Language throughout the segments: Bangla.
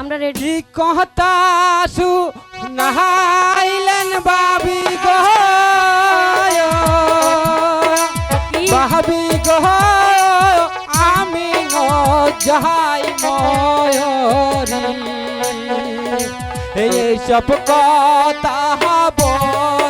আমরা রেডি কহতাসু নাহাইলেন বাবি গো বাবি গো আমি যাই ময়রি। এই সব কথা বল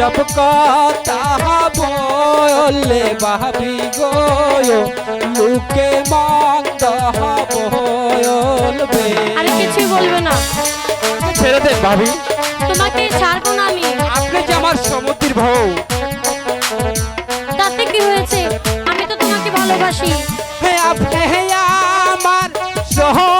হে সব কথা বললে ভাবি গো লোকে মন্দ বলবে আরে কিছুই বলবে না। ছেড়ে দেন ভাবি। তোমাকে ছাড়বো না আমি। আপনি যে আমার সমুদ্রের বউ। তাতে কি হয়েছে? আমি তো তোমাকে ভালোবাসি। হে আপনি হে আমার সমুদ্রের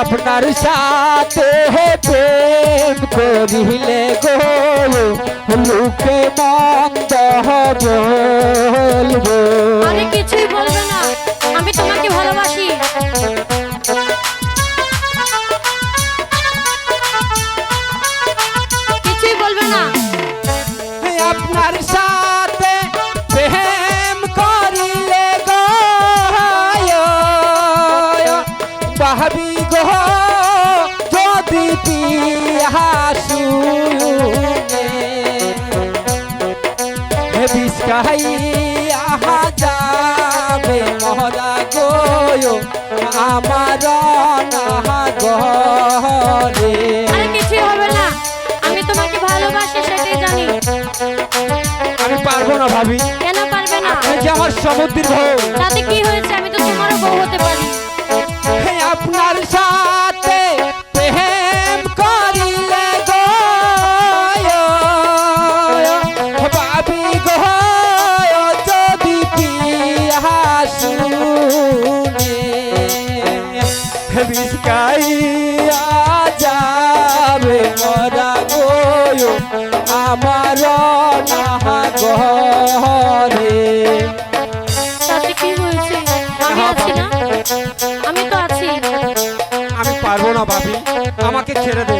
আপনার সাথে প্রেম করিলে গো লোকে মন্দ বলব আহা যাবে মহরা গো আমার না গরে আরে হবে না। আমি তোমাকে ভালোবাসি সেটাই জানি। আমি পারব না ভাবি। কেন পারবে না? যে আমার সমুদ্রের বউ। তাতে কি হয়েছে? আমি তো তোমারও বউ হতে পারি। হে বিস্কাইয়া যাবে মরা গো আমার না ঘরে তাতে কি হয়েছে? আমি আছি না? আমি তো আছি। আমি পারব না ভাবি। আমাকে ছেড়ে দে।